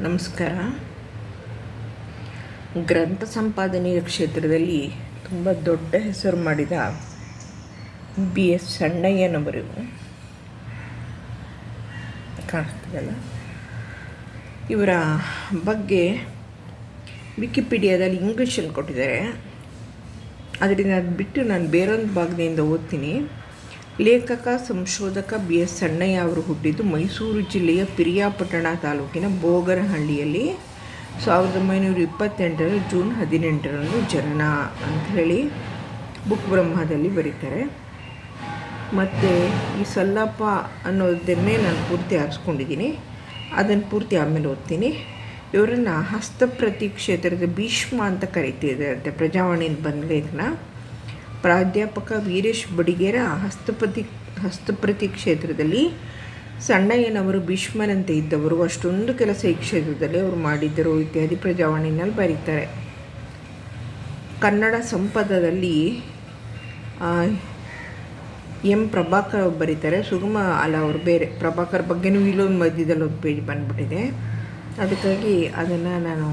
ನಮಸ್ಕಾರ. ಗ್ರಂಥ ಸಂಪಾದನೆಯ ಕ್ಷೇತ್ರದಲ್ಲಿ ತುಂಬ ದೊಡ್ಡ ಹೆಸರು ಮಾಡಿದ ಬಿ ಎಸ್ ಸಣ್ಣಯ್ಯನವರು. ಕಾಣಿಸ್ತದಲ್ಲ? ಇವರ ಬಗ್ಗೆ ವಿಕಿಪೀಡಿಯಾದಲ್ಲಿ ಇಂಗ್ಲೀಷಲ್ಲಿ ಕೊಟ್ಟಿದ್ದಾರೆ. ಅದರಿಂದ ಅದು ಬಿಟ್ಟು ನಾನು ಬೇರೊಂದು ಭಾಗದಿಂದ ಓದ್ತೀನಿ. ಲೇಖಕ, ಸಂಶೋಧಕ ಬಿ. ಎಸ್. ಸಣ್ಣಯ್ಯ ಅವರು ಹುಟ್ಟಿದ್ದು ಮೈಸೂರು ಜಿಲ್ಲೆಯ ಪಿರಿಯಾಪಟ್ಟಣ ತಾಲೂಕಿನ ಬೋಗರಹಳ್ಳಿಯಲ್ಲಿ ಸಾವಿರದ ಒಂಬೈನೂರ ಇಪ್ಪತ್ತೆಂಟರ ಜೂನ್ ಹದಿನೆಂಟರಂದು ಜನನ ಅಂತ ಹೇಳಿ ಬುಕ್ ಬ್ರಹ್ಮದಲ್ಲಿ ಬರೀತಾರೆ. ಮತ್ತು ಈ ಸಲ್ಲಪ್ಪ ಅನ್ನೋದನ್ನೇ ನಾನು ಪೂರ್ತಿ ಆರಿಸ್ಕೊಂಡಿದ್ದೀನಿ. ಅದನ್ನು ಪೂರ್ತಿ ಆಮೇಲೆ ಓದ್ತೀನಿ. ಇವರನ್ನು ಹಸ್ತಪ್ರತಿ ಕ್ಷೇತ್ರದ ಭೀಷ್ಮ ಅಂತ ಕರಿತಿದ್ದಾರೆ, ಪ್ರಜಾವಾಣಿಯಿಂದ ಬಂದ ಲೇಖನ ಪ್ರಾಧ್ಯಾಪಕ ವೀರೇಶ್ ಬಡಿಗೇರ ಹಸ್ತಪತಿ ಹಸ್ತಪ್ರತಿ ಕ್ಷೇತ್ರದಲ್ಲಿ ಸಣ್ಣಯ್ಯನವರು ಭೀಷ್ಮನಂತೆ ಇದ್ದವರು. ಅಷ್ಟೊಂದು ಕೆಲಸ ಈ ಕ್ಷೇತ್ರದಲ್ಲಿ ಅವರು ಮಾಡಿದ್ದರು ಇತ್ಯಾದಿ ಪ್ರಜಾವಾಣಿನಲ್ಲಿ ಬರೀತಾರೆ. ಕನ್ನಡ ಸಂಪದದಲ್ಲಿ ಎಂ ಪ್ರಭಾಕರ್ ಬರೀತಾರೆ. ಸುಗಮ ಅಲ್ಲ ಅವರು ಬೇರೆ. ಪ್ರಭಾಕರ್ ಬಗ್ಗೆನೂ ಇಲ್ಲೊಂದು ಮಧ್ಯದಲ್ಲಿ ಒಂದು ಪೇಜ್ ಬಂದುಬಿಟ್ಟಿದೆ. ಅದಕ್ಕಾಗಿ ಅದನ್ನು ನಾನು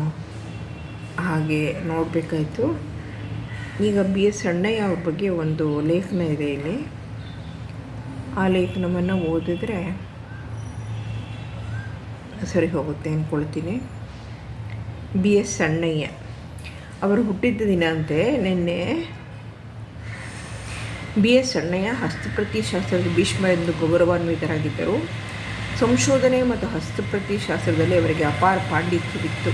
ಹಾಗೆ ನೋಡಬೇಕಾಯ್ತು. ಈಗ ಬಿ ಎಸ್ ಅಣ್ಣಯ್ಯ ಅವ್ರ ಬಗ್ಗೆ ಒಂದು ಲೇಖನ ಇದೆ ಇಲ್ಲಿ. ಆ ಲೇಖನವನ್ನು ಓದಿದ್ರೆ ಸರಿ ಹೋಗುತ್ತೆ ಅಂದ್ಕೊಳ್ತೀನಿ ಬಿ ಎಸ್ ಅಣ್ಣಯ್ಯ ಅವರು ಹುಟ್ಟಿದ್ದ ದಿನ ಅಂತೆ, ನಿನ್ನೆ ಬಿ ಎಸ್ ಅಣ್ಣಯ್ಯ ಹಸ್ತಪ್ರತಿ ಶಾಸ್ತ್ರದ ಭೀಷ್ಮ ಎಂದು ಗೌರವಾನ್ವಿತರಾಗಿದ್ದರು. ಸಂಶೋಧನೆ ಮತ್ತು ಹಸ್ತಪ್ರತಿ ಶಾಸ್ತ್ರದಲ್ಲಿ ಅವರಿಗೆ ಅಪಾರ ಪಾಂಡಿತ್ಯವಿತ್ತು.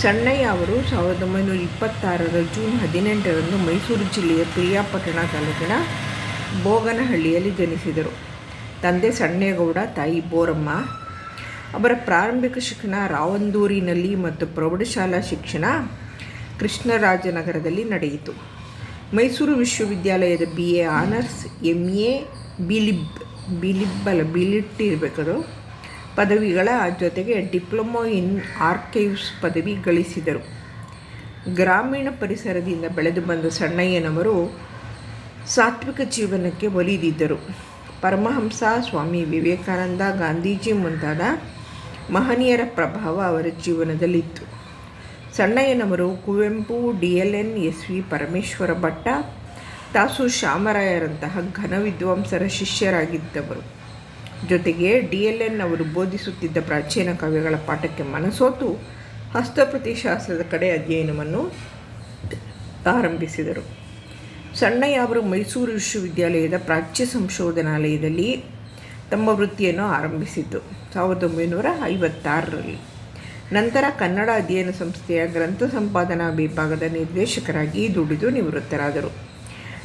ಸಣ್ಣಯ್ಯ ಅವರು ಸಾವಿರದ ಒಂಬೈನೂರ ಇಪ್ಪತ್ತಾರರ ಜೂನ್ ಹದಿನೆಂಟರಂದು ಮೈಸೂರು ಜಿಲ್ಲೆಯ ಪ್ರಿಯಾಪಟ್ಟಣ ತಾಲೂಕಿನ ಬೋಗನಹಳ್ಳಿಯಲ್ಲಿ ಜನಿಸಿದರು. ತಂದೆ ಸಣ್ಣೇಗೌಡ, ತಾಯಿ ಬೋರಮ್ಮ, ಅವರ ಪ್ರಾರಂಭಿಕ ಶಿಕ್ಷಣ ರಾವಂದೂರಿನಲ್ಲಿ ಮತ್ತು ಪ್ರೌಢಶಾಲಾ ಶಿಕ್ಷಣ ಕೃಷ್ಣರಾಜನಗರದಲ್ಲಿ ನಡೆಯಿತು. ಮೈಸೂರು ವಿಶ್ವವಿದ್ಯಾಲಯದ B A, honours M A, BLib BLib, ಅಲ್ಲ ಇರಬೇಕು ಇರಬೇಕದು. ಪದವಿಗಳ ಜೊತೆಗೆ ಡಿಪ್ಲೊಮೊ ಇನ್ ಆರ್ಕೈವ್ಸ್ ಪದವಿ ಗಳಿಸಿದರು. ಗ್ರಾಮೀಣ ಪರಿಸರದಿಂದ ಬೆಳೆದು ಬಂದ ಸಣ್ಣಯ್ಯನವರು ಸಾತ್ವಿಕ ಜೀವನಕ್ಕೆ ಒಲಿದಿದ್ದರು. ಪರಮಹಂಸ, ಸ್ವಾಮಿ ವಿವೇಕಾನಂದ, ಗಾಂಧೀಜಿ ಮುಂತಾದ ಮಹನೀಯರ ಪ್ರಭಾವ ಅವರ ಜೀವನದಲ್ಲಿತ್ತು. ಸಣ್ಣಯ್ಯನವರು Kuvempu, D L N, S V Parameshwara Bhatta, ತಾಸು ಶ್ಯಾಮರಾಯರಂತಹ ಘನ ವಿದ್ವಾಂಸರ ಶಿಷ್ಯರಾಗಿದ್ದವರು. ಜೊತೆಗೆ ಡಿ ಎಲ್ ಎನ್ ಅವರು ಬೋಧಿಸುತ್ತಿದ್ದ ಪ್ರಾಚೀನ ಕಾವ್ಯಗಳ ಪಾಠಕ್ಕೆ ಮನಸೋತು, ಹಸ್ತಪ್ರತಿ ಶಾಸ್ತ್ರದ ಕಡೆ ಅಧ್ಯಯನವನ್ನು ಆರಂಭಿಸಿದರು. ಸಣ್ಣಯ್ಯ ಅವರು ಮೈಸೂರು ವಿಶ್ವವಿದ್ಯಾಲಯದ ಪ್ರಾಚ್ಯ ಸಂಶೋಧನಾಲಯದಲ್ಲಿ ತಮ್ಮ ವೃತ್ತಿಯನ್ನು ಆರಂಭಿಸಿದ್ದು, ಸಾವಿರದ ಒಂಬೈನೂರ ಐವತ್ತಾರರಲ್ಲಿ. ನಂತರ ಕನ್ನಡ ಅಧ್ಯಯನ ಸಂಸ್ಥೆಯ ಗ್ರಂಥ ಸಂಪಾದನಾ ವಿಭಾಗದ ನಿರ್ದೇಶಕರಾಗಿ ದುಡಿದು ನಿವೃತ್ತರಾದರು.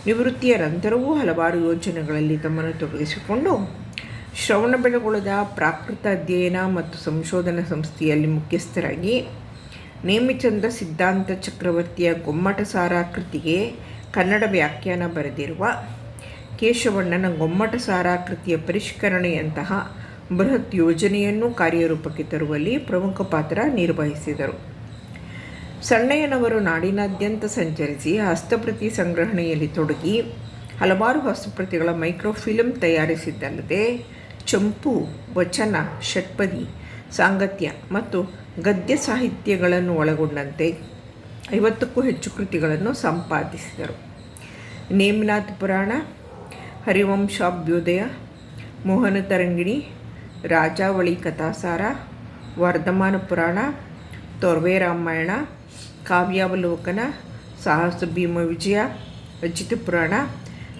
ನಿವೃತ್ತಿಯ ನಂತರವೂ ಹಲವಾರು ಯೋಜನೆಗಳಲ್ಲಿ ತಮ್ಮನ್ನು ತೊಡಗಿಸಿಕೊಂಡು ಶ್ರವಣಬೆಳಗೊಳದ ಪ್ರಾಕೃತ ಅಧ್ಯಯನ ಮತ್ತು ಸಂಶೋಧನಾ ಸಂಸ್ಥೆಯಲ್ಲಿ ಮುಖ್ಯಸ್ಥರಾಗಿ ನೇಮಿಚಂದ್ರ ಸಿದ್ಧಾಂತ ಚಕ್ರವರ್ತಿಯ ಗೊಮ್ಮಟ ಕೃತಿಗೆ ಕನ್ನಡ ವ್ಯಾಖ್ಯಾನ ಬರೆದಿರುವ ಕೇಶವಣ್ಣನ ಗೊಮ್ಮಟ ಕೃತಿಯ ಪರಿಷ್ಕರಣೆಯಂತಹ ಬೃಹತ್ ಯೋಜನೆಯನ್ನು ಕಾರ್ಯರೂಪಕ್ಕೆ ತರುವಲ್ಲಿ ಪ್ರಮುಖ ಪಾತ್ರ ನಿರ್ವಹಿಸಿದರು. ಸಣ್ಣಯ್ಯನವರು ನಾಡಿನಾದ್ಯಂತ ಸಂಚರಿಸಿ ಹಸ್ತಪ್ರತಿ ಸಂಗ್ರಹಣೆಯಲ್ಲಿ ತೊಡಗಿ ಹಲವಾರು ಹಸ್ತಪ್ರತಿಗಳ ಮೈಕ್ರೋಫಿಲಮ್ ತಯಾರಿಸಿದ್ದಲ್ಲದೆ ಚಂಪು, ವಚನ, ಷಟ್ಪದಿ, ಸಾಂಗತ್ಯ ಮತ್ತು ಗದ್ಯ ಸಾಹಿತ್ಯಗಳನ್ನು ಒಳಗೊಂಡಂತೆ ಐವತ್ತಕ್ಕೂ ಹೆಚ್ಚು ಕೃತಿಗಳನ್ನು ಸಂಪಾದಿಸಿದರು. ನೇಮನಾಥ್ ಪುರಾಣ, ಹರಿವಂಶಾಭ್ಯುದಯ, ಮೋಹನ ತರಂಗಿಣಿ, ರಾಜಾವಳಿ ಕಥಾಸಾರ, ವರ್ಧಮಾನ ಪುರಾಣ, ತೊರ್ವೆ ರಾಮಾಯಣ, ಕಾವ್ಯಾವಲೋಕನ ಸಾಹಸ ಭೀಮ ವಿಜಯ ಅಜಿತ ಪುರಾಣ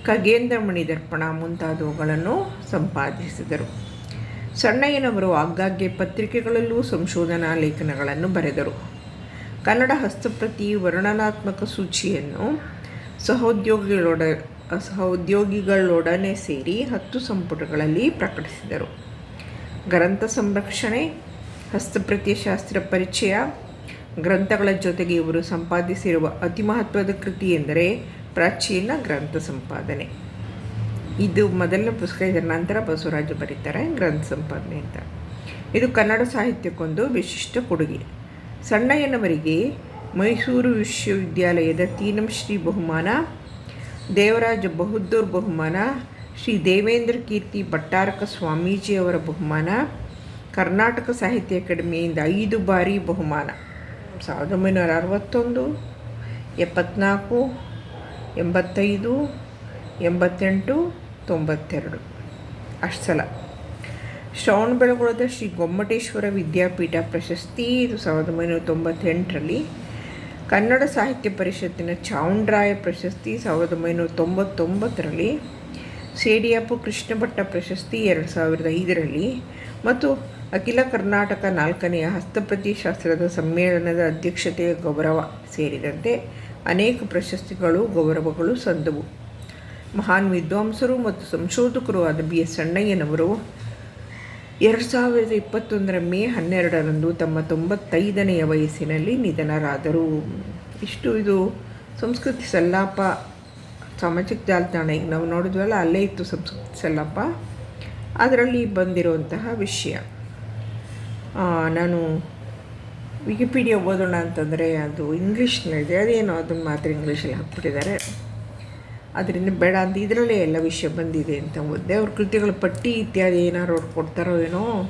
ಖಗೇಂದ್ರ ಮಣಿ ದರ್ಪಣ ಮುಂತಾದವುಗಳನ್ನು ಸಂಪಾದಿಸಿದರು. ಸಣ್ಣಯ್ಯನವರು ಆಗಾಗ್ಗೆ ಪತ್ರಿಕೆಗಳಲ್ಲೂ ಸಂಶೋಧನಾ ಲೇಖನಗಳನ್ನು ಬರೆದರು. ಕನ್ನಡ ಹಸ್ತಪ್ರತಿ ವರ್ಣನಾತ್ಮಕ ಸೂಚಿಯನ್ನು ಸಹೋದ್ಯೋಗಿಗಳೊಡ, ಸಹೋದ್ಯೋಗಿಗಳೊಡನೆ ಸೇರಿ ಹತ್ತು ಸಂಪುಟಗಳಲ್ಲಿ ಪ್ರಕಟಿಸಿದರು. ಗ್ರಂಥ ಸಂರಕ್ಷಣೆ ಹಸ್ತಪ್ರತಿ ಶಾಸ್ತ್ರ ಪರಿಚಯ, ಗ್ರಂಥಗಳ ಜೊತೆಗೆ ಇವರು ಸಂಪಾದಿಸಿರುವ ಅತಿ ಮಹತ್ವದ ಕೃತಿ ಎಂದರೆ ಪ್ರಾಚೀನ ಗ್ರಂಥ ಸಂಪಾದನೆ. ಇದು ಮೊದಲನೇ ಪುಸ್ತಕ, ಇದರ ನಂತರ ಬಸವರಾಜು ಬರೀತಾರೆ ಗ್ರಂಥ ಸಂಪಾದನೆ ಅಂತ. ಇದು ಕನ್ನಡ ಸಾಹಿತ್ಯಕ್ಕೊಂದು ವಿಶಿಷ್ಟ ಕೊಡುಗೆ. ಸಣ್ಣಯ್ಯನವರಿಗೆ ಮೈಸೂರು ವಿಶ್ವವಿದ್ಯಾಲಯದ ತೀನಂ ಶ್ರೀ ಬಹುಮಾನ, ದೇವರಾಜ ಬಹದ್ದೂರ್ ಬಹುಮಾನ, ಶ್ರೀ ದೇವೇಂದ್ರ ಕೀರ್ತಿ ಭಟ್ಟಾರಕ ಸ್ವಾಮೀಜಿಯವರ ಬಹುಮಾನ, ಕರ್ನಾಟಕ ಸಾಹಿತ್ಯ ಅಕಾಡೆಮಿಯಿಂದ ಐದು ಬಾರಿ ಬಹುಮಾನ. ಸಾವಿರದ ಒಂಬೈನೂರ ಅರವತ್ತೊಂದು, ಎಪ್ಪತ್ನಾಲ್ಕು ಎಂಬತ್ತೈದು, ಎಂಬತ್ತೆಂಟು, ತೊಂಬತ್ತೆರಡು. ಅಷ್ಟು ಸಲ. ಶ್ರವಣಬೆಳಗೊಳದ ಶ್ರೀ ಗೊಮ್ಮಟೇಶ್ವರ ವಿದ್ಯಾಪೀಠ ಪ್ರಶಸ್ತಿ ಇದು ಸಾವಿರದ ಒಂಬೈನೂರ ತೊಂಬತ್ತೆಂಟರಲ್ಲಿ. ಕನ್ನಡ ಸಾಹಿತ್ಯ ಪರಿಷತ್ತಿನ ಚಾವುಂಡ್ರಾಯ ಪ್ರಶಸ್ತಿ ಸಾವಿರದ ಒಂಬೈನೂರ ತೊಂಬತ್ತೊಂಬತ್ತರಲ್ಲಿ. ಸೇಡಿಯಪ್ಪು ಕೃಷ್ಣ ಭಟ್ಟ ಪ್ರಶಸ್ತಿ ಎರಡು ಸಾವಿರದ ಐದರಲ್ಲಿ. ಮತ್ತು ಅಖಿಲ ಕರ್ನಾಟಕ ನಾಲ್ಕನೆಯ ಹಸ್ತಪ್ರತಿ ಶಾಸ್ತ್ರದ ಸಮ್ಮೇಳನದ ಅಧ್ಯಕ್ಷತೆಯ ಗೌರವ ಸೇರಿದಂತೆ ಅನೇಕ ಪ್ರಶಸ್ತಿಗಳು, ಗೌರವಗಳು ಸಂದವು. ಮಹಾನ್ ವಿದ್ವಾಂಸರು ಮತ್ತು ಸಂಶೋಧಕರು ಆದ ಬಿ ಎಸ್ ಅಣ್ಣಯ್ಯನವರು ಎರಡು ಸಾವಿರದ ಇಪ್ಪತ್ತೊಂದರ ಮೇ ಹನ್ನೆರಡರಂದು ತಮ್ಮ ತೊಂಬತ್ತೈದನೆಯ ವಯಸ್ಸಿನಲ್ಲಿ ನಿಧನರಾದರು. ಇಷ್ಟು ಇದು ಸಂಸ್ಕೃತಿ ಸಲ್ಲಾಪ, ಸಾಮಾಜಿಕ ಜಾಲತಾಣ ಈಗ ನಾವು ನೋಡಿದ್ವಲ್ಲ, ಅಲ್ಲೇ ಇತ್ತು ಸಂಸ್ಕೃತಿ ಸಲ್ಲಾಪ. ಅದರಲ್ಲಿ ಬಂದಿರುವಂತಹ ವಿಷಯ. ನಾನು ವಿಕಿಪೀಡಿಯಾ ಓದೋಣ ಅಂತಂದರೆ ಅದು ಇಂಗ್ಲೀಷ್ನಲ್ಲಿದೆ. ಅದೇನೋ ಅದನ್ನು ಮಾತ್ರ ಇಂಗ್ಲೀಷಲ್ಲಿ ಹಾಕ್ಬಿಟ್ಟಿದ್ದಾರೆ. ಅದರಿಂದ ಬೇಡ ಅಂತ ಇದರಲ್ಲೇ ಎಲ್ಲ ವಿಷಯ ಬಂದಿದೆ ಅಂತ ಓದಿದೆ. ಅವ್ರ ಕೃತಿಗಳ ಪಟ್ಟಿ ಇತ್ಯಾದಿ ಏನಾರು ಅವ್ರು ಕೊಡ್ತಾರೋ ಏನೋ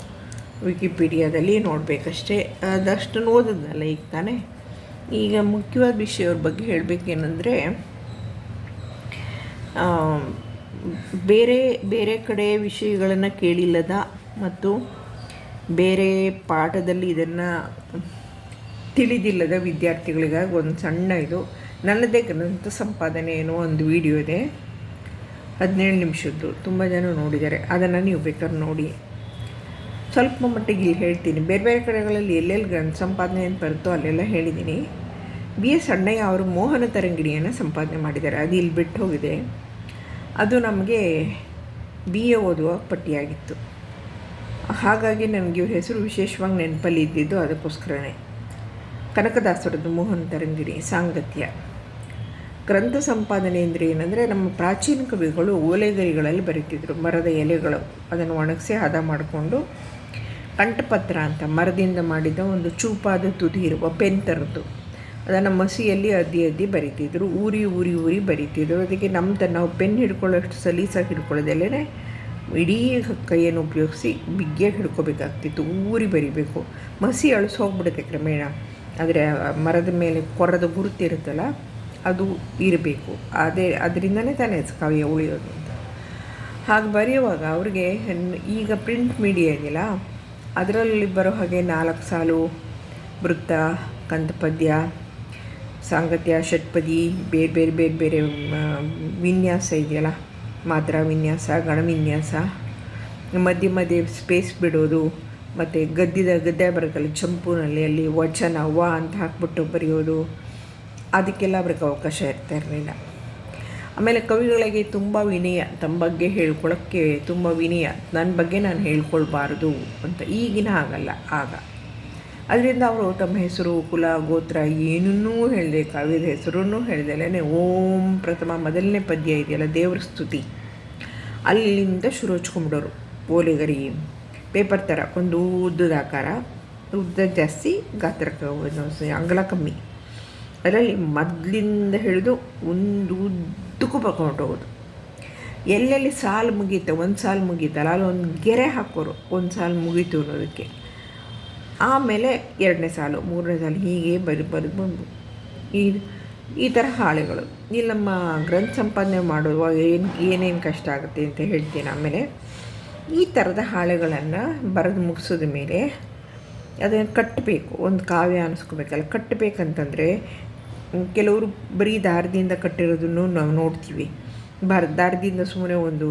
ವಿಕಿಪೀಡಿಯಾದಲ್ಲಿ ನೋಡಬೇಕಷ್ಟೇ. ಅದಷ್ಟು ಓದಿದ್ನಲ್ಲ ಈಗ ತಾನೇ. ಈಗ ಮುಖ್ಯವಾದ ವಿಷಯ ಅವ್ರ ಬಗ್ಗೆ ಹೇಳಬೇಕೇನೆಂದರೆ ಬೇರೆ ಬೇರೆ ಕಡೆ ವಿಷಯಗಳನ್ನು ಕೇಳಿಲ್ಲದ ಮತ್ತು ಬೇರೆ ಪಾಠದಲ್ಲಿ ಇದನ್ನು ತಿಳಿದಿಲ್ಲದ ವಿದ್ಯಾರ್ಥಿಗಳಿಗಾಗಿ ಒಂದು ಸಣ್ಣ ಇದು. ನನ್ನದೇ ಗ್ರಂಥ ಸಂಪಾದನೆ ಏನೋ ಒಂದು ವಿಡಿಯೋ ಇದೆ. ಹದಿನೇಳು ನಿಮಿಷದ್ದು. ತುಂಬ ಜನ ನೋಡಿದ್ದಾರೆ. ಅದನ್ನು ನೀವು ಬೇಕಾದ್ರೆ ನೋಡಿ. ಸ್ವಲ್ಪ ಮಟ್ಟಿಗೆ ಇಲ್ಲಿ ಹೇಳ್ತೀನಿ. ಬೇರೆ ಬೇರೆ ಕಡೆಗಳಲ್ಲಿ ಎಲ್ಲೆಲ್ಲಿ ಗ್ರಂಥ ಸಂಪಾದನೆ ಏನು ಬರುತ್ತೋ ಅಲ್ಲೆಲ್ಲ ಹೇಳಿದ್ದೀನಿ. ಬಿ ಎಸ್ ಅಣ್ಣಯ್ಯ ಅವರು ಮೋಹನ ತರಂಗಿಣಿಯನ್ನು ಸಂಪಾದನೆ ಮಾಡಿದ್ದಾರೆ. ಅದು ಇಲ್ಲಿ ಬಿಟ್ಟು ಹೋಗಿದೆ. ಅದು ನಮಗೆ ಬಿ ಎ ಓದುವ ಪಟ್ಟಿಯಾಗಿತ್ತು. ಹಾಗಾಗಿ ನನಗೆ ಇವ್ರ ಹೆಸರು ವಿಶೇಷವಾಗಿ ನೆನಪಲ್ಲಿ ಇದ್ದಿದ್ದು ಅದಕ್ಕೋಸ್ಕರನೇ. ಕನಕದಾಸರದ್ದು ಮೋಹನ್ ತರಂಗಿಣಿ ಸಾಂಗತ್ಯ. ಗ್ರಂಥ ಸಂಪಾದನೆ ಅಂದರೆ ಏನಂದರೆ, ನಮ್ಮ ಪ್ರಾಚೀನ ಕವಿಗಳು ಓಲೆಗರಿಗಳಲ್ಲಿ ಬರೀತಿದ್ರು, ಮರದ ಎಲೆಗಳು. ಅದನ್ನು ಒಣಗಿಸಿ ಹದ ಮಾಡಿಕೊಂಡು ಕಂಠಪತ್ರ ಅಂತ, ಮರದಿಂದ ಮಾಡಿದ ಒಂದು ಚೂಪಾದ ತುದಿ ಇರುವ ಪೆನ್ ಥರದ್ದು ಅದನ್ನು ಮಸಿಯಲ್ಲಿ ಅದ್ದಿ ಅದ್ದಿ ಬರಿತಿದ್ರು, ಊರಿ ಊರಿ ಊರಿ ಬರಿತಿದ್ರು. ಅದಕ್ಕೆ ನಮ್ಮ ನಾವು ಪೆನ್ ಹಿಡ್ಕೊಳ್ಳೋಷ್ಟು ಸಲೀಸಾಗಿ ಹಿಡ್ಕೊಳ್ಳೋದಲ್ಲೇ ಇಡೀ ಕೈಯನ್ನು ಉಪಯೋಗಿಸಿ ಬಿಗ್ಗೆ ಹಿಡ್ಕೋಬೇಕಾಗ್ತಿತ್ತು, ಊರಿ ಬರಿಬೇಕು. ಮಸಿ ಅಳಿಸೋಗ್ಬಿಡುತ್ತೆ ಕ್ರಮೇಣ. ಆದರೆ ಮರದ ಮೇಲೆ ಕೊರದ ಗುರುತಿರುತ್ತಲ್ಲ ಅದು ಇರಬೇಕು. ಅದೇ ಅದರಿಂದನೇ ತಾನೇ ಕಾವ್ಯ ಉಳಿಯೋದು ಅಂತ. ಹಾಗೆ ಬರೆಯುವಾಗ ಅವ್ರಿಗೆ ಈಗ ಪ್ರಿಂಟ್ ಮೀಡಿಯಾ ಇದೆಯಲ್ಲ, ಅದರಲ್ಲಿ ಬರೋ ಹಾಗೆ ನಾಲ್ಕು ಸಾಲು, ವೃತ್ತ ಕಂದಪದ್ಯ ಸಾಂಗತ್ಯ, ಷಟ್ಪದಿ, ಬೇರೆ ಬೇರೆ ಬೇರೆ ಬೇರೆ ವಿನ್ಯಾಸ ಇದೆಯಲ್ಲ, ಮಾತ್ರ ವಿನ್ಯಾಸ ಗಣವಿನ್ಯಾಸ ಮಧ್ಯೆ ಮಧ್ಯೆ ಸ್ಪೇಸ್ ಬಿಡೋದು ಮತ್ತು ಗದ್ದಿದ ಗದ್ದೆ ಬರಕಲ್ಲ ಚಂಪುನಲ್ಲಿ ಅಲ್ಲಿ ವಚನ, ವ ಅಂತ ಹಾಕ್ಬಿಟ್ಟು ಬರೆಯೋದು, ಅದಕ್ಕೆಲ್ಲ ಅವ್ರಿಗೆ ಅವಕಾಶ ಇರ್ತಾ ಇರಲಿಲ್ಲ. ಆಮೇಲೆ ಕವಿಗಳಿಗೆ ತುಂಬ ವಿನಯ, ತಮ್ಮ ಬಗ್ಗೆ ಹೇಳ್ಕೊಳ್ಳೋಕ್ಕೆ ತುಂಬ ವಿನಯ ನನ್ನ ಬಗ್ಗೆ ನಾನು ಹೇಳ್ಕೊಳ್ಬಾರ್ದು ಅಂತ ಈಗಿನ ಆಗಲ್ಲ ಆಗ. ಅದರಿಂದ ಅವರು ತಮ್ಮ ಹೆಸರು, ಕುಲ, ಗೋತ್ರ ಏನನ್ನೂ ಹೇಳಿದೆ, ಕಾವ್ಯದ ಹೆಸರನ್ನು ಹೇಳ್ದಲೇ ಓಂ ಪ್ರಥಮ ಮೊದಲನೇ ಪದ್ಯ ಇದೆಯಲ್ಲ, ದೇವ್ರ ಸ್ತುತಿ. ಅಲ್ಲಿಂದ ಶುರು ಹಚ್ಕೊಂಬಿಡೋರು ಓಲೆಗರಿ. ಪೇಪರ್ ಥರ ಒಂದು ಉದ್ದದ ಆಕಾರ, ಉದ್ದ ಜಾಸ್ತಿ, ಗಾತ್ರ ಅಂಗಳ ಕಮ್ಮಿ. ಅದರಲ್ಲಿ ಮೊದಲಿಂದ ಹಿಡಿದು ಒಂದು ಉದ್ದಕ್ಕೂ ಹೋಗೋದು ಎಲ್ಲೆಲ್ಲಿ ಸಾಲು ಮುಗೀತು, ಒಂದು ಸಾಲು ಮುಗೀತಲ್ಲ ಒಂದು ಗೆರೆ ಹಾಕೋರು, ಒಂದು ಸಾಲು ಮುಗೀತು ಅನ್ನೋದಕ್ಕೆ. ಆಮೇಲೆ ಎರಡನೇ ಸಾಲು, ಮೂರನೇ ಸಾಲು ಹೀಗೆ ಬರಿ ಬರೆದು ಬಂದು. ಈ ಈ ಥರ ಹಾಳೆಗಳು. ಇಲ್ಲಿ ನಮ್ಮ ಗ್ರಂಥ ಸಂಪಾದನೆ ಮಾಡುವಾಗ ಏನು, ಏನೇನು ಕಷ್ಟ ಆಗುತ್ತೆ ಅಂತ ಹೇಳ್ತೀನಿ ಆಮೇಲೆ. ಈ ಥರದ ಹಾಳೆಗಳನ್ನು ಬರೆದು ಮುಗಿಸಿದ ಮೇಲೆ ಅದನ್ನು ಕಟ್ಟಬೇಕು ಒಂದು ಕಾವ್ಯ ಅನ್ನಿಸ್ಕೋಬೇಕಲ್ಲ ಕಟ್ಟಬೇಕಂತಂದರೆ ಕೆಲವರು ಬರೀ ದಾರದಿಂದ ಕಟ್ಟಿರೋದನ್ನು ನಾವು ನೋಡ್ತೀವಿ. ಬರ, ದಾರದಿಂದ ಸುಮ್ಮನೆ ಒಂದು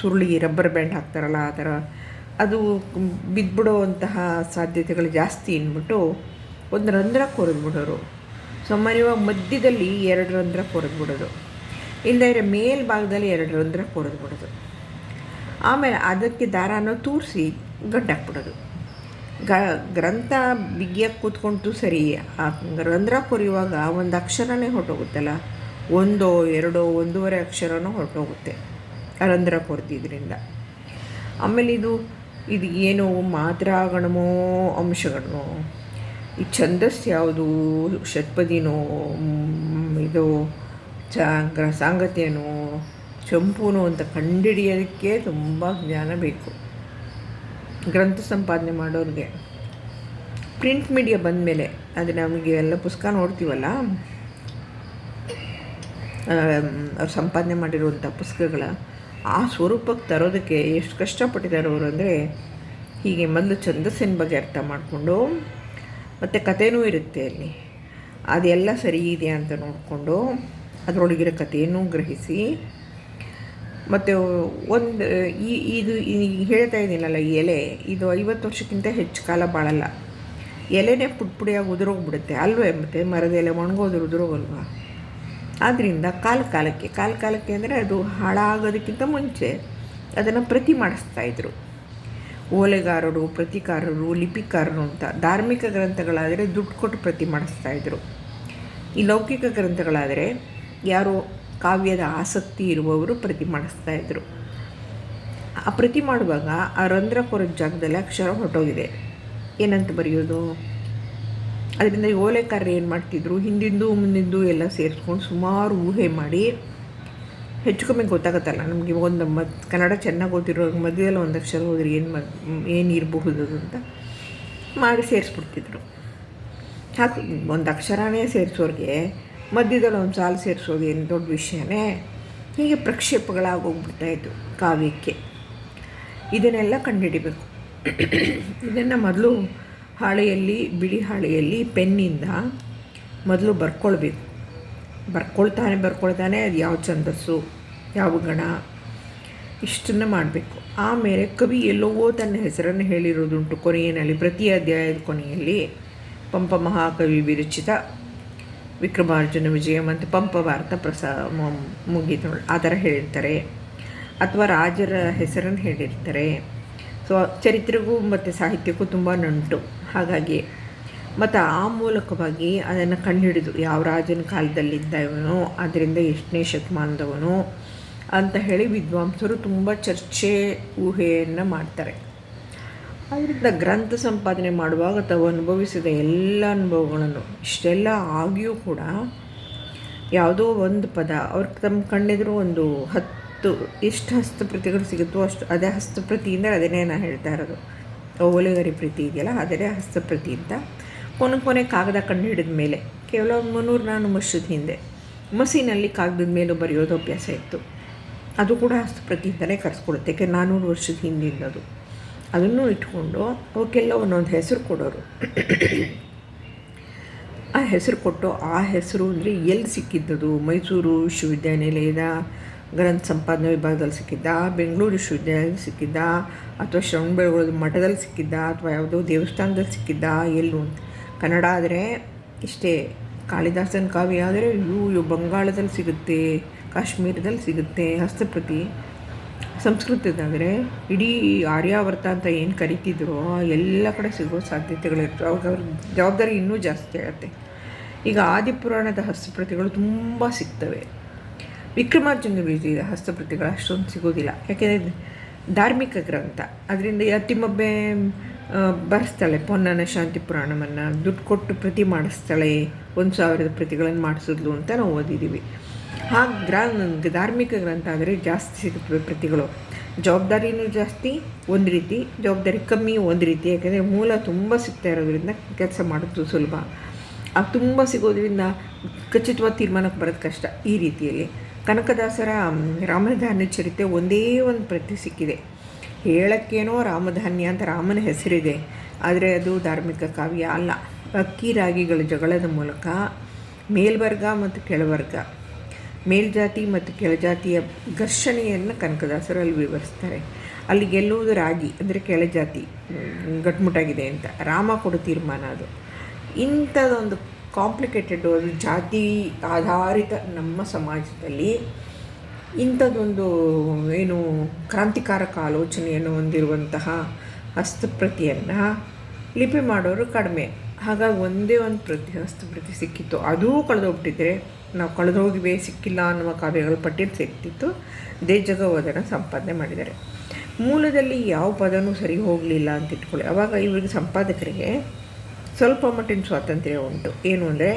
ಸುರುಳಿ ರಬ್ಬರ್ ಬ್ಯಾಂಡ್ ಹಾಕ್ತಾರಲ್ಲ ಆ ಥರ. ಅದು ಬಿದ್ದುಬಿಡುವಂತಹ ಸಾಧ್ಯತೆಗಳು ಜಾಸ್ತಿ ಅಂದ್ಬಿಟ್ಟು ಒಂದು ರಂಧ್ರ ಕೊರೆದ್ಬಿಡೋರು ಸಾಮಾನ್ಯವಾಗಿ ಮಧ್ಯದಲ್ಲಿ ಎರಡು ರಂಧ್ರ ಕೊರೆದ್ಬಿಡೋದು ಇಲ್ಲದೇ ಮೇಲ್ಭಾಗದಲ್ಲಿ ಎರಡು ರಂಧ್ರ ಕೊರೆದ್ಬಿಡೋದು ಆಮೇಲೆ ಅದಕ್ಕೆ ದಾರನ ತೂರಿಸಿ ಗಂಟಾಕ್ಬಿಡೋದು. ಗ, ಗ್ರಂಥ ಬಿಗಿಯಾಗಿ ಕೂತ್ಕೊಂಡು ಸರಿ, ಆ ರಂಧ್ರ ಕೊರೆಯುವಾಗ ಒಂದು ಅಕ್ಷರನೇ ಹೊರಟೋಗುತ್ತಲ್ಲ, ಒಂದೋ ಎರಡೋ ಒಂದೂವರೆ ಅಕ್ಷರನೂ ಹೊರಟೋಗುತ್ತೆ ರಂಧ್ರ ಕೊರೆದಿದ್ರಿಂದ. ಆಮೇಲೆ ಇದು ಇದು ಏನು ಮಾತ್ರ ಗಣಮೋ ಅಂಶಗಣಮೋ ಈ ಛಂದಸ್ ಯಾವುದು, ಷಟ್ಪದಿನೋ ಇದು ಚ ಸಾಂಗತ್ಯನೋ ಚಂಪುನೋ ಅಂತ ಕಂಡುಹಿಡಿಯೋದಕ್ಕೆ ತುಂಬ ಜ್ಞಾನ ಬೇಕು. ಗ್ರಂಥ ಸಂಪಾದನೆ ಮಾಡೋರಿಗೆ. ಪ್ರಿಂಟ್ ಮೀಡಿಯಾ ಬಂದ ಮೇಲೆ ಅದು ನಮಗೆ ಎಲ್ಲ ಪುಸ್ತಕ ನೋಡ್ತೀವಲ್ಲ? ಅವ್ರು ಸಂಪಾದನೆ ಮಾಡಿರುವಂಥ ಪುಸ್ತಕಗಳ ಆ ಸ್ವರೂಪಕ್ಕೆ ತರೋದಕ್ಕೆ ಎಷ್ಟು ಕಷ್ಟಪಟ್ಟಿದ್ದಾರೆ ಅವರು ಅಂದರೆ ಹೀಗೆ ಮೊದಲು ಛಂದಸ್ಸಿನ ಬಗ್ಗೆ ಅರ್ಥ ಮಾಡಿಕೊಂಡು ಮತ್ತು ಕಥೆನೂ ಇರುತ್ತೆ ಅಲ್ಲಿ. ಅದೆಲ್ಲ ಸರಿ ಇದೆಯಾ ಅಂತ ನೋಡಿಕೊಂಡು ಅದರೊಳಗಿರೋ ಕಥೆಯನ್ನು ಗ್ರಹಿಸಿ ಮತ್ತು ಒಂದು, ಈ, ಇದು ಹೇಳ್ತಾ ಇದ್ದೀನಲ್ಲ ಎಲೆ, ಇದು ಐವತ್ತು ವರ್ಷಕ್ಕಿಂತ ಹೆಚ್ಚು ಕಾಲ ಬಾಳಲ್ಲ. ಎಲೆನೇ ಪುಡಿ ಪುಡಿಯಾಗಿ ಉದುರೋಗ್ಬಿಡುತ್ತೆ, ಅಲ್ವೇ ಮತ್ತು? ಮರದ ಎಲೆ ಒಣಗೋದ್ರೆ ಉದುರೋಗಲ್ವಾ? ಆದ್ದರಿಂದ ಕಾಲ ಕಾಲಕ್ಕೆ ಕಾಲ ಕಾಲಕ್ಕೆ ಅಂದರೆ ಅದು ಹಾಳಾಗೋದಕ್ಕಿಂತ ಮುಂಚೆ ಅದನ್ನು ಪ್ರತಿ ಮಾಡಿಸ್ತಾ ಇದ್ರು. ಓಲೆಗಾರರು, ಪ್ರತಿಕಾರರು, ಲಿಪಿಕಾರರು ಅಂತ, ಧಾರ್ಮಿಕ ಗ್ರಂಥಗಳಾದರೆ ದುಡ್ಡು ಕೊಟ್ಟು ಪ್ರತಿ ಮಾಡಿಸ್ತಾಯಿದ್ರು ಈ ಲೌಕಿಕ ಗ್ರಂಥಗಳಾದರೆ ಯಾರೋ ಕಾವ್ಯದ ಆಸಕ್ತಿ ಇರುವವರು ಪ್ರತಿ ಮಾಡಿಸ್ತಾ ಇದ್ದರು ಆ ಪ್ರತಿ ಮಾಡುವಾಗ ಆ ರಂಧ್ರ ಕೊರದ ಜಾಗದಲ್ಲಿ ಅಕ್ಷರ ಹೊರಟೋಗಿದೆ. ಏನಂತ ಬರೆಯೋದು? ಅದರಿಂದ ಓಲೆಕಾರ ಏನು ಮಾಡ್ತಿದ್ರು? ಹಿಂದಿಂದು ಮುಂದಿಂದು ಎಲ್ಲ ಸೇರಿಸ್ಕೊಂಡು ಸುಮಾರು ಊಹೆ ಮಾಡಿ ಹೆಚ್ಚು ಕಮ್ಮಿ ಗೊತ್ತಾಗತ್ತಲ್ಲ ನಮಗೆ ಒಂದು ಮದ್, ಕನ್ನಡ ಚೆನ್ನಾಗಿ ಓದಿರೋ ಮಧ್ಯದಲ್ಲಿ ಒಂದು ಅಕ್ಷರ ಹೋದ್ರೆ ಏನು ಏನು ಇರಬಹುದು ಅಂತ ಮಾಡಿ ಸೇರಿಸ್ಬಿಡ್ತಿದ್ರು. ಹಾಕಿ ಒಂದು ಅಕ್ಷರನೇ ಸೇರಿಸೋರಿಗೆ ಮಧ್ಯದಲ್ಲಿ ಒಂದು ಸಾಲು ಸೇರಿಸೋದು ಏನು ದೊಡ್ಡ ವಿಷಯನೇ. ಹೀಗೆ ಪ್ರಕ್ಷೇಪಗಳಾಗೋಗ್ಬಿಡ್ತಾಯಿತ್ತು ಕಾವ್ಯಕ್ಕೆ. ಇದನ್ನೆಲ್ಲ ಕಂಡುಹಿಡಿಬೇಕು. ಇದನ್ನು ಮೊದಲು ಹಾಳೆಯಲ್ಲಿ, ಬಿಳಿ ಹಾಳೆಯಲ್ಲಿ ಪೆನ್ನಿಂದ ಮೊದಲು ಬರ್ಕೊಳ್ಬೇಕು. ಬರ್ಕೊಳ್ತಾನೆ ಬರ್ಕೊಳ್ತಾನೆ ಅದು ಯಾವ ಛಂದಸ್ಸು, ಯಾವ ಗಣ, ಇಷ್ಟನ್ನು ಮಾಡಬೇಕು. ಆಮೇಲೆ ಕವಿ ಎಲ್ಲವೋ ತನ್ನ ಹೆಸರನ್ನು ಹೇಳಿರೋದುಂಟು ಕೊನೆಯಲ್ಲಿ, ಪ್ರತಿ ಅಧ್ಯಾಯದ ಕೊನೆಯಲ್ಲಿ. ಪಂಪ ಮಹಾಕವಿ ವಿರಚಿತ ವಿಕ್ರಮಾರ್ಜುನ ವಿಜಯ ಪಂಪ ಭಾರತ ಪ್ರಸಾ ಮುಗಿದ ಆ ಥರ ಹೇಳಿರ್ತಾರೆ. ಅಥವಾ ರಾಜರ ಹೆಸರನ್ನು ಹೇಳಿರ್ತಾರೆ. ಸೊ, ಚರಿತ್ರೆಗೂ ಮತ್ತು ಸಾಹಿತ್ಯಕ್ಕೂ ತುಂಬ ನಂಟು. ಹಾಗಾಗಿ ಮತ್ತು ಆ ಮೂಲಕವಾಗಿ ಅದನ್ನು ಕಂಡುಹಿಡಿದು ಯಾವ ರಾಜನ ಕಾಲದಲ್ಲಿದ್ದ ಇವನು, ಅದರಿಂದ ಎಷ್ಟನೇ ಶತಮಾನದವನು ಅಂತ ಹೇಳಿ ವಿದ್ವಾಂಸರು ತುಂಬ ಚರ್ಚೆ, ಊಹೆಯನ್ನು ಮಾಡ್ತಾರೆ. ಅದರಿಂದ ಗ್ರಂಥ ಸಂಪಾದನೆ ಮಾಡುವಾಗ ತಾವು ಅನುಭವಿಸಿದ ಎಲ್ಲ ಅನುಭವಗಳನ್ನು, ಇಷ್ಟೆಲ್ಲ ಆಗಿಯೂ ಕೂಡ ಯಾವುದೋ ಒಂದು ಪದ ಅವ್ರಿಗೆ ತಮ್ಮ ಕಣ್ಣೆದುರು ಒಂದು ಹತ್ತು, ಎಷ್ಟು ಹಸ್ತಪ್ರತಿಗಳು ಸಿಗುತ್ತೋ ಅಷ್ಟು ಅದೇ ಹಸ್ತಪ್ರತಿಯಿಂದ ಅದನ್ನೇ ನಾನು ಹೇಳ್ತಾ ಇರೋದು. ಓಲೆಗರಿ ಪ್ರೀತಿ ಇದೆಯಲ್ಲ, ಅದೇ ಹಸ್ತಪ್ರತಿ ಅಂತ. ಕೊನೆ ಕೊನೆ ಕಾಗದ ಕಂಡು ಹಿಡಿದ ಮೇಲೆ, ಕೇವಲ ಮುನ್ನೂರು ನಾನು ವರ್ಷದ ಹಿಂದೆ, ಮಸೀನಲ್ಲಿ ಕಾಗದದ ಮೇಲೂ ಬರೆಯೋದು ಅಭ್ಯಾಸ ಇತ್ತು. ಅದು ಕೂಡ ಹಸ್ತಪ್ರತಿಯಿಂದಲೇ ಕರೆಸ್ಕೊಡುತ್ತೆ, ಯಾಕೆ ನಾನ್ನೂರು ವರ್ಷದ ಹಿಂದಿನದು ಅದನ್ನು ಇಟ್ಕೊಂಡು ಅವಕ್ಕೆಲ್ಲ ಒಂದೊಂದು ಹೆಸರು ಕೊಡೋರು. ಆ ಹೆಸರು ಕೊಟ್ಟು ಆ ಹೆಸರು ಅಂದರೆ ಎಲ್ಲಿ ಸಿಕ್ಕಿದ್ದದು? ಮೈಸೂರು ವಿಶ್ವವಿದ್ಯಾನಿಲಯದ ಗ್ರಂಥ ಸಂಪಾದನೆ ವಿಭಾಗದಲ್ಲಿ ಸಿಕ್ಕಿದ್ದ, ಬೆಂಗಳೂರು ವಿಶ್ವವಿದ್ಯಾಲಯದಲ್ಲಿ ಸಿಕ್ಕಿದ್ದ, ಅಥವಾ ಶ್ರವಣಬೆಳಗೊಳದ ಮಠದಲ್ಲಿ ಸಿಕ್ಕಿದ್ದ, ಅಥವಾ ಯಾವುದೋ ದೇವಸ್ಥಾನದಲ್ಲಿ ಸಿಕ್ಕಿದ್ದ, ಎಲ್ಲೂ ಅಂತ. ಕನ್ನಡ ಆದರೆ ಇಷ್ಟೇ. ಕಾಳಿದಾಸನ ಕಾವ್ಯ ಆದರೆ ಇವು ಬಂಗಾಳದಲ್ಲಿ ಸಿಗುತ್ತೆ, ಕಾಶ್ಮೀರದಲ್ಲಿ ಸಿಗುತ್ತೆ, ಹಸ್ತಪ್ರತಿ. ಸಂಸ್ಕೃತದಾದರೆ, ಇಡೀ ಆರ್ಯಾವರ್ತ ಅಂತ ಏನು ಕರಿತಿದ್ರು, ಎಲ್ಲ ಕಡೆ ಸಿಗೋ ಸಾಧ್ಯತೆಗಳಿರ್ತವೆ. ಅವಾಗ ಅವ್ರ ಜವಾಬ್ದಾರಿ ಇನ್ನೂ ಜಾಸ್ತಿ ಆಗುತ್ತೆ. ಈಗ ಆದಿಪುರಾಣದ ಹಸ್ತಪ್ರತಿಗಳು ತುಂಬ ಸಿಗ್ತವೆ. ವಿಕ್ರಮಾರ್ಜುನ ವಿಜಯದ ಹಸ್ತಪ್ರತಿಗಳು, ಅಷ್ಟೊಂದು ಸಿಗೋದಿಲ್ಲ. ಯಾಕೆಂದರೆ ಧಾರ್ಮಿಕ ಗ್ರಂಥ. ಅದರಿಂದ ಅತಿಮೊಬ್ಬೆ ಬರೆಸ್ತಾಳೆ, ಪೊನ್ನನ ಶಾಂತಿ ಪುರಾಣವನ್ನು. ದುಡ್ಡು ಕೊಟ್ಟು ಪ್ರತಿ ಮಾಡಿಸ್ತಾಳೆ, ಒಂದು ಸಾವಿರದ ಪ್ರತಿಗಳನ್ನು ಮಾಡಿಸಿದ್ಲು ಅಂತ ನಾವು ಓದಿದ್ದೀವಿ ಹಾಗೆ ಗ್ರಾ ಧಾರ್ಮಿಕ ಗ್ರಂಥ ಆದರೆ ಜಾಸ್ತಿ ಸಿಗುತ್ತವೆ ಪ್ರತಿಗಳು. ಜವಾಬ್ದಾರಿನೂ ಜಾಸ್ತಿ, ಒಂದು ರೀತಿ, ಜವಾಬ್ದಾರಿ ಕಮ್ಮಿ ಒಂದು ರೀತಿ. ಯಾಕೆಂದರೆ ಮೂಲ ತುಂಬ ಸಿಗ್ತಾ ಇರೋದ್ರಿಂದ ಕೆಲಸ ಮಾಡೋದು ಸುಲಭ. ಅದು ತುಂಬ ಸಿಗೋದ್ರಿಂದ ಖಚಿತವಾದ ತೀರ್ಮಾನಕ್ಕೆ ಬರೋದು ಕಷ್ಟ ಈ ರೀತಿಯಲ್ಲಿ. ಕನಕದಾಸರ ರಾಮಧಾನ್ಯ ಚರಿತೆ ಒಂದೇ ಒಂದು ಪ್ರತಿ ಸಿಕ್ಕಿದೆ. ಹೇಳಕ್ಕೇನೋ ರಾಮಧಾನ್ಯ ಅಂತ ರಾಮನ ಹೆಸರಿದೆ. ಆದರೆ ಅದು ಧಾರ್ಮಿಕ ಕಾವ್ಯ ಅಲ್ಲ. ಅಕ್ಕಿ ರಾಗಿಗಳ ಜಗಳದ ಮೂಲಕ ಮೇಲ್ವರ್ಗ ಮತ್ತು ಕೆಳವರ್ಗ. ಮೇಲ್ಜಾತಿ ಮತ್ತು ಕೆಳಜಾತಿಯ ಘರ್ಷಣೆಯನ್ನು ಕನಕದಾಸರು ಅಲ್ಲಿ ವಿವರಿಸ್ತಾರೆ. ಅಲ್ಲಿ ಗೆಲ್ಲುವುದು ರಾಗಿ, ಅಂದರೆ ಕೆಳಜಾತಿ ಗಟ್ಮುಟಾಗಿದೆ ಅಂತ. ರಾಮ ಕೊಡೋ ತೀರ್ಮಾನ ಅದು. ಇಂಥದ್ದೊಂದು ಕಾಂಪ್ಲಿಕೇಟೆಡ್ ಅದು ಜಾತಿ ಆಧಾರಿತ ನಮ್ಮ ಸಮಾಜದಲ್ಲಿ ಇಂಥದ್ದೊಂದು ಏನು ಕ್ರಾಂತಿಕಾರಕ ಆಲೋಚನೆಯನ್ನು ಹೊಂದಿರುವಂತಹ ಹಸ್ತಪ್ರತಿಯನ್ನು ಲಿಪಿ ಮಾಡೋರು ಕಡಿಮೆ. ಹಾಗಾಗಿ ಒಂದೇ ಒಂದು ಪ್ರತಿ ಹಸ್ತಪ್ರತಿ ಸಿಕ್ಕಿತ್ತು. ಅದೂ ಕಳೆದೋಗ್ಬಿಟ್ಟಿದ್ರೆ ನಾವು ಕಳೆದೋಗಿವೆ, ಸಿಕ್ಕಿಲ್ಲ ಅನ್ನುವ ಕಾವ್ಯಗಳ ಪಟ್ಟಿಯಲ್ಲಿ ಸಿಕ್ತಿತ್ತು ದೇಜಗವದನ ಸಂಪಾದನೆ ಮಾಡಿದ್ದಾರೆ. ಮೂಲದಲ್ಲಿ ಯಾವ ಪದನೂ ಸರಿ ಹೋಗಲಿಲ್ಲ ಅಂತ ಇಟ್ಕೊಳ್ಳಿ. ಆವಾಗ ಇವರಿಗೆ ಸಂಪಾದಕರಿಗೆ ಸ್ವಲ್ಪ ಮಟ್ಟಿನ ಸ್ವಾತಂತ್ರ್ಯ ಉಂಟು. ಏನು ಅಂದರೆ,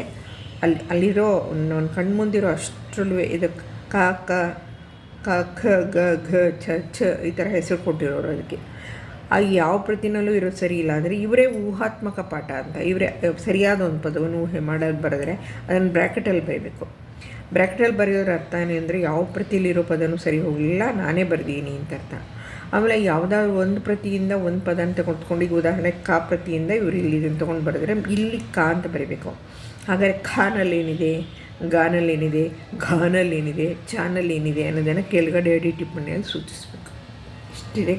ಅಲ್ಲಿ, ಅಲ್ಲಿರೋ ಒಂದು ಕಣ್ಮುಂದಿರೋ ಅಷ್ಟರಲ್ಲೂ ಇದಕ್ಕೆ ಕ ಕ ಕ ಖ ಗ ಘ, ಛ ಛ ಈ ಥರ ಹೆಸರು ಕೊಟ್ಟಿರೋರು ಅದಕ್ಕೆ. ಆ ಯಾವ ಪ್ರತಿನಲ್ಲೂ ಇರೋದು ಸರಿ ಇಲ್ಲ. ಅಂದರೆ ಇವರೇ ಊಹಾತ್ಮಕ ಪಾಠ ಅಂತ, ಇವರೇ ಸರಿಯಾದ ಒಂದು ಪದವನ್ನು ಊಹೆ ಮಾಡೋದು ಬರೆದ್ರೆ ಅದನ್ನು ಬ್ರ್ಯಾಕೆಟಲ್ಲಿ ಬರೀಬೇಕು. ಬ್ರ್ಯಾಕೆಟಲ್ಲಿ ಬರೆಯೋದ್ರ ಅರ್ಥ ಏನು ಅಂದರೆ ಯಾವ ಪ್ರತಿಲಿರೋ ಪದನೂ ಸರಿ ಹೋಗಲಿಲ್ಲ, ನಾನೇ ಬರೆದೀನಿ ಅಂತ ಅರ್ಥ. ಆಮೇಲೆ ಯಾವುದಾದ್ರು ಒಂದು ಪ್ರತಿಯಿಂದ ಒಂದು ಪದನ ತಗೊಂಡ್ಕೊಂಡು ಈಗ ಉದಾಹರಣೆಗೆ ಕಾ ಪ್ರತಿಯಿಂದ ಇವರು ಇಲ್ಲಿ ಇದನ್ನು ತೊಗೊಂಡು ಬರೆದ್ರೆ ಇಲ್ಲಿ ಕಾ ಅಂತ ಬರೀಬೇಕು. ಹಾಗಾದರೆ ಖಾನಲ್ಲಿ ಏನಿದೆ ಗಾನಲ್ಲಿ ಏನಿದೆ ಘಾನಲ್ಲಿ ಏನಿದೆ ಚಾನಲ್ಲಿ ಏನಿದೆ ಅನ್ನೋದನ್ನು ಕೆಳಗಡೆ ಅಡಿ ಟಿಪ್ಪಣಿಯಲ್ಲಿ ಸೂಚಿಸಬೇಕು. ಇಷ್ಟಿದೆ.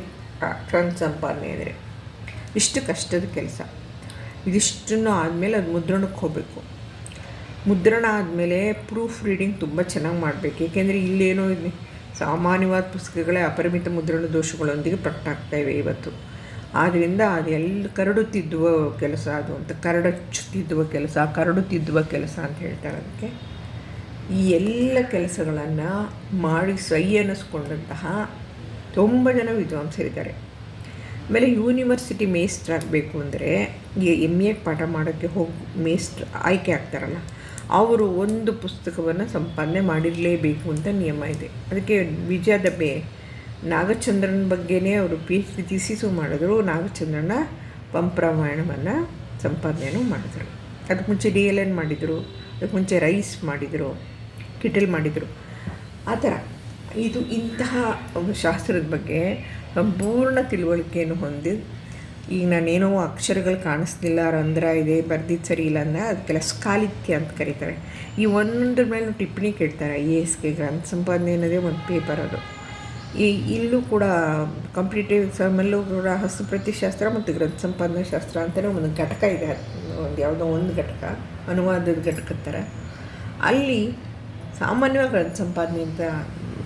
ಕ್ರಮ ಸಂಪಾದನೆ ಅಂದರೆ ಇಷ್ಟು ಕಷ್ಟದ ಕೆಲಸ. ಇದಿಷ್ಟನ್ನು ಆದಮೇಲೆ ಅದು ಮುದ್ರಣಕ್ಕೆ ಹೋಗಬೇಕು. ಮುದ್ರಣ ಆದಮೇಲೆ ಪ್ರೂಫ್ ರೀಡಿಂಗ್ ತುಂಬ ಚೆನ್ನಾಗಿ ಮಾಡಬೇಕು. ಏಕೆಂದರೆ ಇಲ್ಲೇನೋ ಸಾಮಾನ್ಯವಾದ ಪುಸ್ತಕಗಳೇ ಅಪರಿಮಿತ ಮುದ್ರಣ ದೋಷಗಳೊಂದಿಗೆ ಪ್ರಕಟ ಆಗ್ತಾಯಿವೆ ಇವತ್ತು. ಆದ್ದರಿಂದ ಅದೆಲ್ಲ ಕರಡು ತಿದ್ದುವ ಕೆಲಸ ಅದು ಅಂತ ಕರಡಚ್ಚುತ್ತಿದ್ದುವ ಕೆಲಸ ಕರಡುತ್ತಿದ್ದುವ ಕೆಲಸ ಅಂತ ಹೇಳ್ತಾರೆ ಅದಕ್ಕೆ. ಈ ಎಲ್ಲ ಕೆಲಸಗಳನ್ನು ಮಾಡಿ ಸೈ ಅನ್ನಿಸ್ಕೊಂಡಂತಹ ತುಂಬ ಜನ ವಿದ್ವಾಂಸರಿದ್ದಾರೆ ಆಮೇಲೆ ಯೂನಿವರ್ಸಿಟಿ ಮೇಸ್ಟ್ರ್ ಆಗಬೇಕು ಅಂದರೆ ಎಂ ಎ. ಪಾಠ ಮಾಡೋಕ್ಕೆ ಹೋಗಿ ಮೇಸ್ಟ್ರ್ ಆಯ್ಕೆ ಆಗ್ತಾರಲ್ಲ, ಅವರು ಒಂದು ಪುಸ್ತಕವನ್ನು ಸಂಪಾದನೆ ಮಾಡಿರಲೇಬೇಕು ಅಂತ ನಿಯಮ ಇದೆ. ಅದಕ್ಕೆ ವಿಜಯದ ದಬ್ಬೆ ನಾಗಚಂದ್ರನ ಬಗ್ಗೆನೇ ಅವರು ಪಿ ಎಚ್ ಡಿ ಥೀಸಿಸು ಮಾಡಿದ್ರು, ನಾಗಚಂದ್ರನ ಪಂಪ್ರಾಮಾಯಣವನ್ನು ಸಂಪಾದನೆಯೂ ಮಾಡಿದ್ರು. ಅದಕ್ಕೆ ಮುಂಚೆ ಡಿ. ಎಲ್. ಎನ್. ಮಾಡಿದರು, ಅದಕ್ಕೆ ಮುಂಚೆ ರೈಸ್ ಮಾಡಿದರು, ಕಿಟಲ್ ಮಾಡಿದರು. ಆ ಥರ. ಇದು ಇಂತಹ ಶಾಸ್ತ್ರದ ಬಗ್ಗೆ ಸಂಪೂರ್ಣ ತಿಳುವಳಿಕೆಯನ್ನು ಹೊಂದಿ, ಈಗ ನಾನೇನೋ ಅಕ್ಷರಗಳು ಕಾಣಿಸ್ತಿಲ್ಲ ರಂಧ್ರ ಇದೆ ಬರ್ದಿದ್ದು ಸರಿ ಇಲ್ಲ ಅಂದರೆ ಅದಕ್ಕೆಲ್ಲ ಸ್ಕಾಲಿತ್ಯ ಅಂತ ಕರೀತಾರೆ. ಈ ಒಂದೊಂದ್ರ ಮೇಲೆ ಟಿಪ್ಪಣಿ ಕೇಳ್ತಾರೆ, ಎ ಎಸ್ಗೆ ಗ್ರಂಥ ಸಂಪಾದನೆ ಅನ್ನೋದೇ ಒಂದು ಪೇಪರ್ ಅದು. ಈ ಇಲ್ಲೂ ಕೂಡ ಕಾಂಪಿಟೇಟಿವ್ ಎಕ್ಸಾಮಲ್ಲೂ ಕೂಡ ಹಸ್ತಪ್ರತಿಶಾಸ್ತ್ರ ಮತ್ತು ಗ್ರಂಥ ಸಂಪಾದನೆ ಶಾಸ್ತ್ರ ಅಂತಲೇ ಒಂದು ಘಟಕ ಇದೆ. ಒಂದು ಯಾವುದೋ ಒಂದು ಘಟಕ, ಅನುವಾದದ ಘಟಕ ಥರ ಅಲ್ಲಿ ಸಾಮಾನ್ಯವಾಗಿ ಗ್ರಂಥ ಸಂಪಾದನೆ ಅಂತ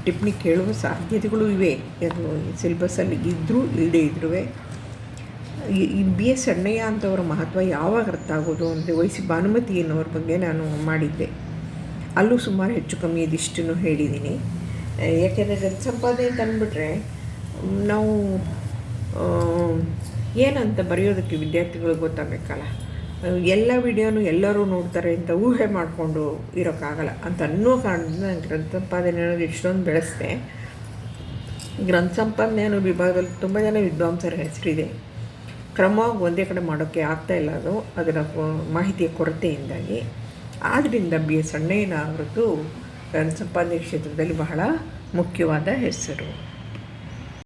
ಟಿಪ್ಪಣಿ ಕೇಳುವ ಸಾಧ್ಯತೆಗಳು ಇವೆ. ಅದು ಸಿಲೆಬಸ್ಸಲ್ಲಿ ಇದ್ದರೂ ಇಲ್ಲದೇ ಇದ್ರೂ ಈ ಬಿ ಎಸ್ ಅಣ್ಣಯ್ಯ ಅಂತವರ ಮಹತ್ವ ಯಾವಾಗ ಅರ್ಥ ಆಗೋದು ಅಂದರೆ ವಯಸ್ಸಿ ಭಾನುಮತಿ ಅನ್ನೋರ ಬಗ್ಗೆ ನಾನು ಮಾಡಿದ್ದೆ. ಅಲ್ಲೂ ಸುಮಾರು ಹೆಚ್ಚು ಕಮ್ಮಿ ಇದಿಷ್ಟನ್ನು ಹೇಳಿದ್ದೀನಿ. ಯಾಕೆಂದರೆ ಜನ ಸಂಪಾದನೆ ಅಂತ ಅಂದ್ಬಿಟ್ರೆ, ನಾವು ಏನಂತ ಬರೆಯೋದಕ್ಕೆ ವಿದ್ಯಾರ್ಥಿಗಳಿಗೆ ಗೊತ್ತಾಗಬೇಕಲ್ಲ. ಎಲ್ಲ ವಿಡಿಯೋನು ಎಲ್ಲರೂ ನೋಡ್ತಾರೆ ಅಂತ ಊಹೆ ಮಾಡಿಕೊಂಡು ಇರೋಕ್ಕಾಗಲ್ಲ ಅಂತ ಅನ್ನೋ ಕಾರಣದಿಂದ ನಾನು ಗ್ರಂಥ ಸಂಪಾದನೆ ಅನ್ನೋದು ಇಷ್ಟೊಂದು ಬೆಳೆಸಿದೆ. ಗ್ರಂಥ ಸಂಪಾದನೆ ಅನ್ನೋ ವಿಭಾಗದಲ್ಲಿ ತುಂಬ ಜನ ವಿದ್ವಾಂಸರ ಹೆಸರಿದೆ. ಕ್ರಮವಾಗಿ ಒಂದೇ ಕಡೆ ಮಾಡೋಕ್ಕೆ ಆಗ್ತಾ ಇಲ್ಲ ಅದು, ಅದರ ಮಾಹಿತಿಯ ಕೊರತೆಯಿಂದಾಗಿ. ಆದ್ದರಿಂದ ಬಿ ಎಸ್ ಅಣ್ಣಯ್ಯನ ಅವರದ್ದು ಗ್ರಂಥ ಸಂಪಾದನೆ ಕ್ಷೇತ್ರದಲ್ಲಿ ಬಹಳ ಮುಖ್ಯವಾದ ಹೆಸರು.